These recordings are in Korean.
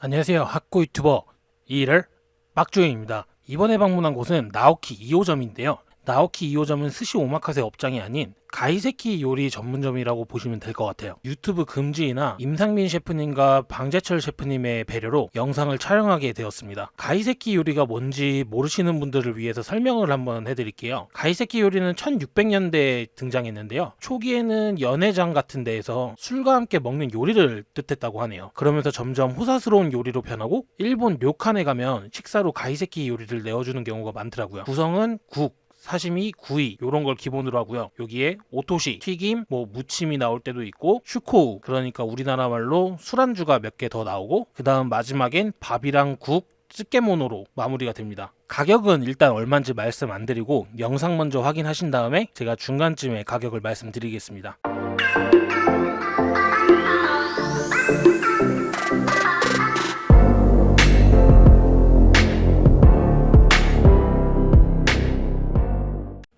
안녕하세요. 학고 유튜버 이일을 빡주영입니다. 이번에 방문한 곳은 나오키 2호점인데요. 나오키 2호점은 스시 오마카세 업장이 아닌 가이세키 요리 전문점이라고 보시면 될 것 같아요. 유튜브 금지이나 임상민 셰프님과 방재철 셰프님의 배려로 영상을 촬영하게 되었습니다. 가이세키 요리가 뭔지 모르시는 분들을 위해서 설명을 한번 해드릴게요. 가이세키 요리는 1600년대에 등장했는데요. 초기에는 연회장 같은 데에서 술과 함께 먹는 요리를 뜻했다고 하네요. 그러면서 점점 호사스러운 요리로 변하고 일본 료칸에 가면 식사로 가이세키 요리를 내어주는 경우가 많더라고요. 구성은 국, 사시미, 구이 요런 걸 기본으로 하고요. 여기에 오토시, 튀김, 뭐 무침이 나올 때도 있고 슈코우 그러니까 우리나라 말로 술안주가 몇 개 더 나오고 그 다음 마지막엔 밥이랑 국, 찌개모노로 마무리가 됩니다. 가격은 일단 얼마인지 말씀 안 드리고 영상 먼저 확인하신 다음에 제가 중간쯤에 가격을 말씀드리겠습니다.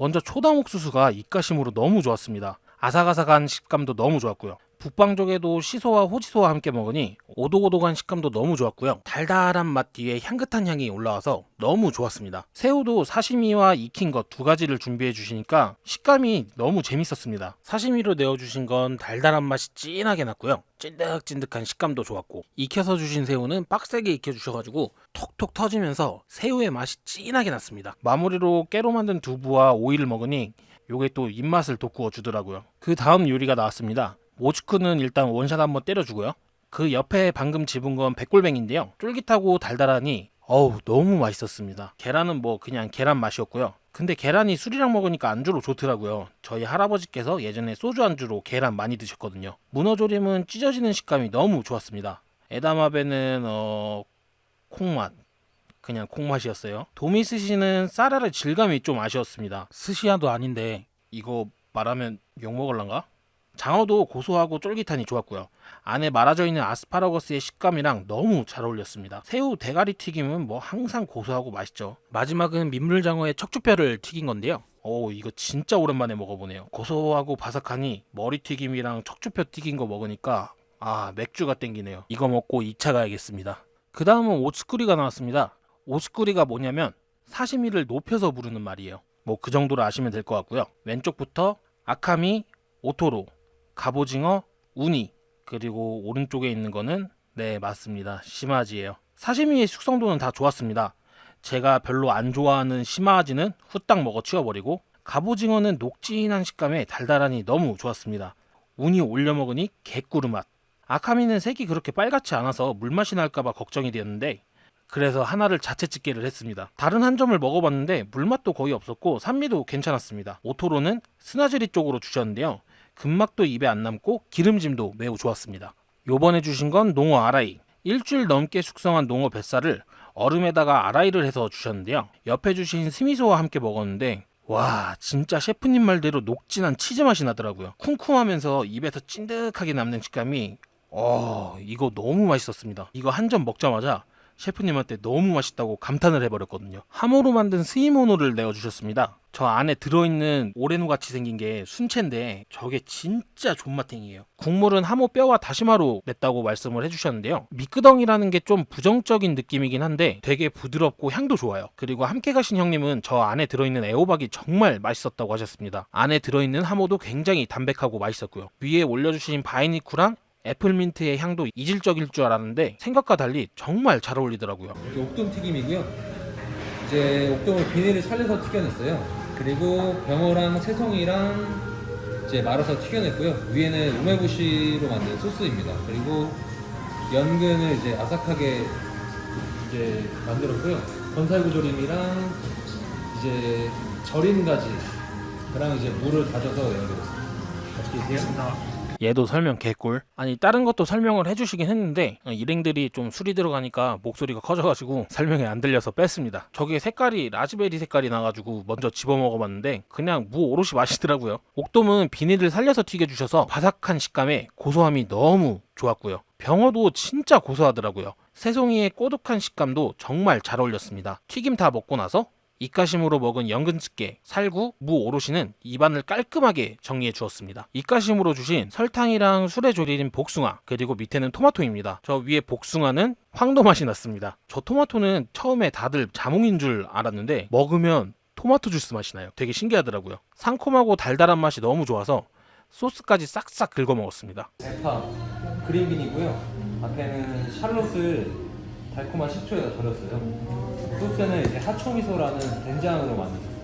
먼저 초당 옥수수가 입가심으로 너무 좋았습니다. 아삭아삭한 식감도 너무 좋았고요. 북방 쪽에도 시소와 호지소와 함께 먹으니 오독오독한 식감도 너무 좋았고요. 달달한 맛 뒤에 향긋한 향이 올라와서 너무 좋았습니다. 새우도 사시미와 익힌 것 두 가지를 준비해 주시니까 식감이 너무 재밌었습니다. 사시미로 내어 주신 건 달달한 맛이 진하게 났고요. 찐득찐득한 식감도 좋았고 익혀서 주신 새우는 빡세게 익혀 주셔가지고 톡톡 터지면서 새우의 맛이 진하게 났습니다. 마무리로 깨로 만든 두부와 오이를 먹으니 요게 또 입맛을 돋구어 주더라고요. 그 다음 요리가 나왔습니다. 모츠쿠는 일단 원샷 한번 때려주고요. 그 옆에 방금 집은 건 백골뱅인데요. 쫄깃하고 달달하니 어우 너무 맛있었습니다. 계란은 뭐 그냥 계란 맛이었고요. 근데 계란이 술이랑 먹으니까 안주로 좋더라고요. 저희 할아버지께서 예전에 소주 안주로 계란 많이 드셨거든요. 문어조림은 찢어지는 식감이 너무 좋았습니다. 에다마베는 어 콩맛 그냥 콩맛이었어요. 도미 스시는 쌀알의 질감이 좀 아쉬웠습니다. 스시야도 아닌데 이거 말하면 욕 먹을란가? 장어도 고소하고 쫄깃하니 좋았고요. 안에 말아져 있는 아스파라거스의 식감이랑 너무 잘 어울렸습니다. 새우 대가리 튀김은 뭐 항상 고소하고 맛있죠. 마지막은 민물장어의 척추뼈를 튀긴 건데요. 오 이거 진짜 오랜만에 먹어보네요. 고소하고 바삭하니 머리 튀김이랑 척추뼈 튀긴 거 먹으니까 아 맥주가 땡기네요. 이거 먹고 2차 가야겠습니다. 그 다음은 오츠쿠리가 나왔습니다. 오츠쿠리가 뭐냐면 사시미를 높여서 부르는 말이에요. 뭐 그 정도로 아시면 될 것 같고요. 왼쪽부터 아카미, 오토로, 갑오징어, 우니 그리고 오른쪽에 있는 거는 네 맞습니다. 시마지예요. 사시미의 숙성도는 다 좋았습니다. 제가 별로 안 좋아하는 시마지는 후딱 먹어 치워버리고 갑오징어는 녹진한 식감에 달달하니 너무 좋았습니다. 우니 올려 먹으니 개꿀 맛. 아카미는 색이 그렇게 빨갛지 않아서 물맛이 날까봐 걱정이 되었는데 그래서 하나를 자체 집계를 했습니다. 다른 한 점을 먹어봤는데 물맛도 거의 없었고 산미도 괜찮았습니다. 오토로는 스나즈리 쪽으로 주셨는데요. 근막도 입에 안 남고 기름짐도 매우 좋았습니다. 요번에 주신 건 농어 아라이. 일주일 넘게 숙성한 농어 뱃살을 얼음에다가 아라이를 해서 주셨는데요. 옆에 주신 스미소와 함께 먹었는데 와 진짜 셰프님 말대로 녹진한 치즈 맛이 나더라고요. 쿰쿰하면서 입에서 찐득하게 남는 식감이 어 이거 너무 맛있었습니다. 이거 한 점 먹자마자 셰프님한테 너무 맛있다고 감탄을 해버렸거든요. 하모로 만든 스이모노를 내어주셨습니다. 저 안에 들어있는 오레노 같이 생긴 게 순채인데 저게 진짜 존맛탱이에요. 국물은 하모 뼈와 다시마로 냈다고 말씀을 해주셨는데요. 미끄덩이라는 게 좀 부정적인 느낌이긴 한데 되게 부드럽고 향도 좋아요. 그리고 함께 가신 형님은 저 안에 들어있는 애호박이 정말 맛있었다고 하셨습니다. 안에 들어있는 하모도 굉장히 담백하고 맛있었고요. 위에 올려주신 바이니쿠랑 애플민트의 향도 이질적일 줄 알았는데 생각과 달리 정말 잘 어울리더라고요. 이게 옥돔 튀김이고요. 이제 옥돔을 비닐을 살려서 튀겨냈어요. 그리고 병어랑 새송이랑 이제 말아서 튀겨냈고요. 위에는 우메보시로 만든 소스입니다. 그리고 연근을 이제 아삭하게 이제 만들었고요. 건살구조림이랑 이제 절인 가지랑 이제 물을 다져서 내어드렸습니다. 맛있게 드세요. 얘도 설명 개꿀. 아니 다른 것도 설명을 해주시긴 했는데 어, 일행들이 좀 술이 들어가니까 목소리가 커져가지고 설명이 안 들려서 뺐습니다. 저게 색깔이 라즈베리 색깔이 나가지고 먼저 집어 먹어봤는데 그냥 무 오롯이 맛있더라고요. 옥돔은 비닐을 살려서 튀겨주셔서 바삭한 식감에 고소함이 너무 좋았고요. 병어도 진짜 고소하더라고요. 새송이의 꼬독한 식감도 정말 잘 어울렸습니다. 튀김 다 먹고 나서 입가심으로 먹은 연근집게, 살구, 무 오롯이는 입안을 깔끔하게 정리해 주었습니다. 입가심으로 주신 설탕이랑 술에 졸인 복숭아, 그리고 밑에는 토마토입니다. 저 위에 복숭아는 황도 맛이 났습니다. 저 토마토는 처음에 다들 자몽인 줄 알았는데 먹으면 토마토 주스 맛이 나요. 되게 신기하더라고요. 상콤하고 달달한 맛이 너무 좋아서 소스까지 싹싹 긁어 먹었습니다. 대파, 그린빈이고요. 앞에는 샬롯을 달콤한 식초에다 절였어요. 소스는 이제 하초미소라는 된장으로 만드셨어요.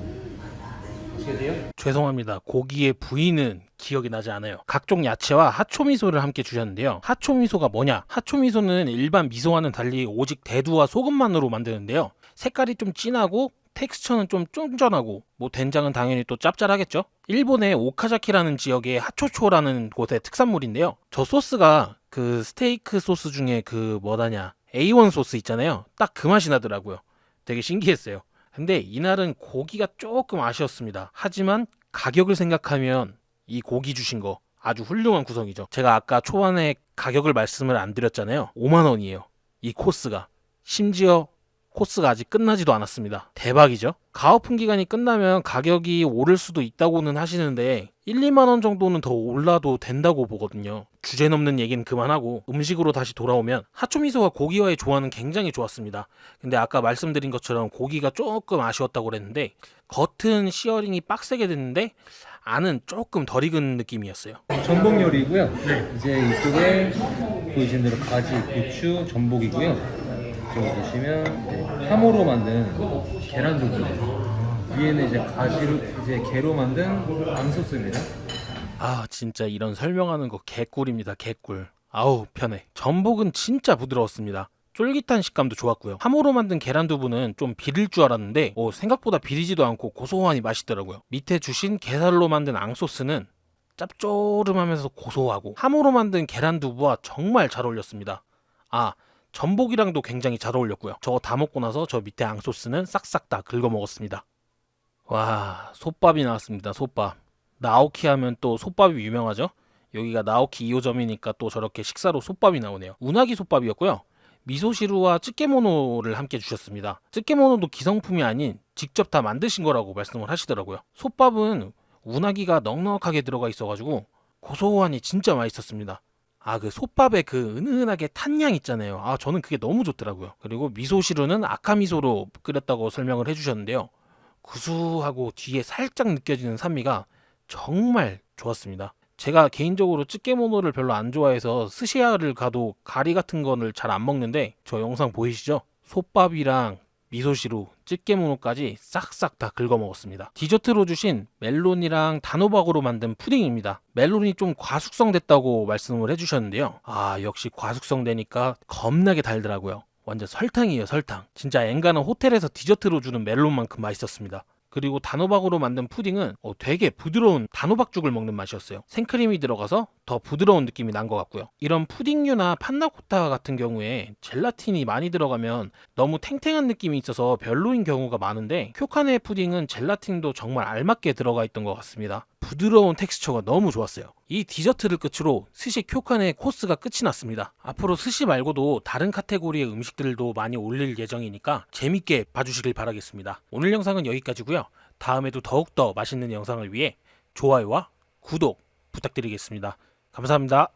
어떻게 돼요? 죄송합니다. 고기의 부위는 기억이 나지 않아요. 각종 야채와 하초미소를 함께 주셨는데요. 하초미소가 뭐냐? 하초미소는 일반 미소와는 달리 오직 대두와 소금만으로 만드는데요. 색깔이 좀 진하고 텍스처는 좀 쫀쫀하고 뭐 된장은 당연히 또 짭짤하겠죠. 일본의 오카자키라는 지역의 하초초라는 곳의 특산물인데요. 저 소스가 그 스테이크 소스 중에 그 뭐다냐 A1 소스 있잖아요. 딱 그 맛이 나더라고요. 되게 신기했어요. 근데 이날은 고기가 조금 아쉬웠습니다. 하지만 가격을 생각하면 이 고기 주신 거 아주 훌륭한 구성이죠. 제가 아까 초반에 가격을 말씀을 안 드렸잖아요. 5만 원이에요. 이 코스가. 심지어 코스가 아직 끝나지도 않았습니다. 대박이죠? 가오픈 기간이 끝나면 가격이 오를 수도 있다고는 하시는데 1, 2만 원 정도는 더 올라도 된다고 보거든요. 주제 넘는 얘기는 그만하고 음식으로 다시 돌아오면 하초미소와 고기와의 조화는 굉장히 좋았습니다. 근데 아까 말씀드린 것처럼 고기가 조금 아쉬웠다고 그랬는데 겉은 시어링이 빡세게 됐는데 안은 조금 덜 익은 느낌이었어요. 전복 요리고요. 이제 이쪽에 보이신 대로 가지, 고추, 전복이고요. 이쪽에 보시면 이제 하모로 만든 계란 두부예요. 위에는 이제 가지로 이제 게로 만든 앙 소스입니다. 아 진짜 이런 설명하는 거 개꿀입니다 개꿀. 아우 편해. 전복은 진짜 부드러웠습니다. 쫄깃한 식감도 좋았고요. 함호로 만든 계란 두부는 좀 비릴 줄 알았는데 어, 생각보다 비리지도 않고 고소하니 맛있더라고요. 밑에 주신 게살로 만든 앙소스는 짭조름하면서 고소하고 함호로 만든 계란 두부와 정말 잘 어울렸습니다. 아 전복이랑도 굉장히 잘 어울렸고요 저거 다 먹고 나서 저 밑에 앙소스는 싹싹 다 긁어 먹었습니다 와 솥밥이 나왔습니다 솥밥 나오키 하면 또 솥밥이 유명하죠. 여기가 나오키 2호점이니까 또 저렇게 식사로 솥밥이 나오네요. 우나기 솥밥이었고요. 미소시루와 찌개모노를 함께 주셨습니다. 찌개모노도 기성품이 아닌 직접 다 만드신 거라고 말씀을 하시더라고요. 솥밥은 우나기가 넉넉하게 들어가 있어가지고 고소하니 진짜 맛있었습니다. 아, 그 솥밥에 그 은은하게 탄 향 있잖아요. 아, 저는 그게 너무 좋더라고요. 그리고 미소시루는 아카미소로 끓였다고 설명을 해주셨는데요. 구수하고 뒤에 살짝 느껴지는 산미가 정말 좋았습니다. 제가 개인적으로 찌개모노를 별로 안 좋아해서 스시야를 가도 가리 같은 거를 잘 안 먹는데 저 영상 보이시죠? 솥밥이랑 미소시루, 찌개모노까지 싹싹 다 긁어 먹었습니다. 디저트로 주신 멜론이랑 단호박으로 만든 푸딩입니다. 멜론이 좀 과숙성됐다고 말씀을 해주셨는데요. 아 역시 과숙성되니까 겁나게 달더라고요. 완전 설탕이에요 설탕. 진짜 엔가는 호텔에서 디저트로 주는 멜론만큼 맛있었습니다. 그리고 단호박으로 만든 푸딩은 어, 되게 부드러운 단호박죽을 먹는 맛이었어요. 생크림이 들어가서 더 부드러운 느낌이 난 것 같고요. 이런 푸딩류나 판나코타 같은 경우에 젤라틴이 많이 들어가면 너무 탱탱한 느낌이 있어서 별로인 경우가 많은데 쿄카네 푸딩은 젤라틴도 정말 알맞게 들어가 있던 것 같습니다. 부드러운 텍스처가 너무 좋았어요. 이 디저트를 끝으로 스시 쿄칸의 코스가 끝이 났습니다. 앞으로 스시 말고도 다른 카테고리의 음식들도 많이 올릴 예정이니까 재밌게 봐주시길 바라겠습니다. 오늘 영상은 여기까지고요. 다음에도 더욱더 맛있는 영상을 위해 좋아요와 구독 부탁드리겠습니다. 감사합니다.